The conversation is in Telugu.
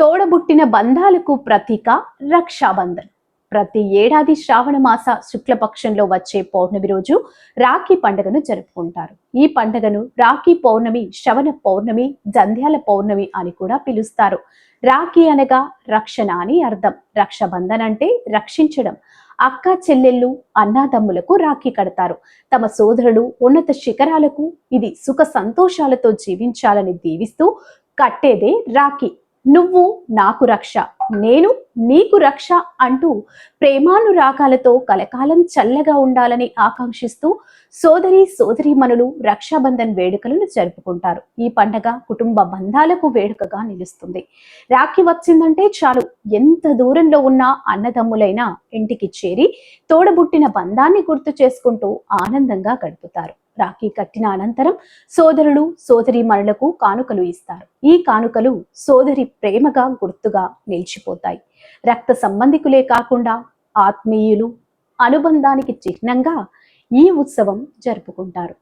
తోడబుట్టిన బంధాలకు ప్రతీక రక్షాబంధన్. ప్రతి ఏడాది శ్రావణ మాస శుక్లపక్షంలో వచ్చే పౌర్ణమి రోజు రాఖీ పండుగను జరుపుకుంటారు. ఈ పండుగను రాఖీ పౌర్ణమి శ్రవణ పౌర్ణమి జంధ్యాల పౌర్ణమి అని కూడా పిలుస్తారు. రాఖీ అనగా రక్షణ అని అర్థం. రక్షబంధన్ అంటే రక్షించడం. అక్క చెల్లెళ్ళు అన్నాదమ్ములకు రాఖీ కడతారు. తమ సోదరులు ఉన్నత శిఖరాలకు ఇది సుఖ సంతోషాలతో జీవించాలని దీవిస్తూ కట్టేదే రాఖీ. నువ్వు నాకు రక్ష నేను నీకు రక్ష అంటూ ప్రేమానురాగాలతో కలకాలం చల్లగా ఉండాలని ఆకాంక్షిస్తూ సోదరి సోదరీమణులు రక్షాబంధన్ వేడుకలను జరుపుకుంటారు. ఈ పండగ కుటుంబ బంధాలకు వేడుకగా నిలుస్తుంది. రాఖీ వచ్చిందంటే చాలు. ఎంత దూరంలో ఉన్న అన్నదమ్ములైనా ఇంటికి చేరి తోడబుట్టిన బంధాన్ని గుర్తు చేసుకుంటూ ఆనందంగా గడుపుతారు. రాఖీ కట్టిన అనంతరం సోదరులు సోదరీమణులకు కానుకలు ఇస్తారు. ఈ కానుకలు సోదరి ప్రేమగా గుర్తుగా నిలిచిపోతాయి. రక్త సంబంధికులే కాకుండా ఆత్మీయులు అనుబంధానికి చిహ్నంగా ఈ ఉత్సవం జరుపుకుంటారు.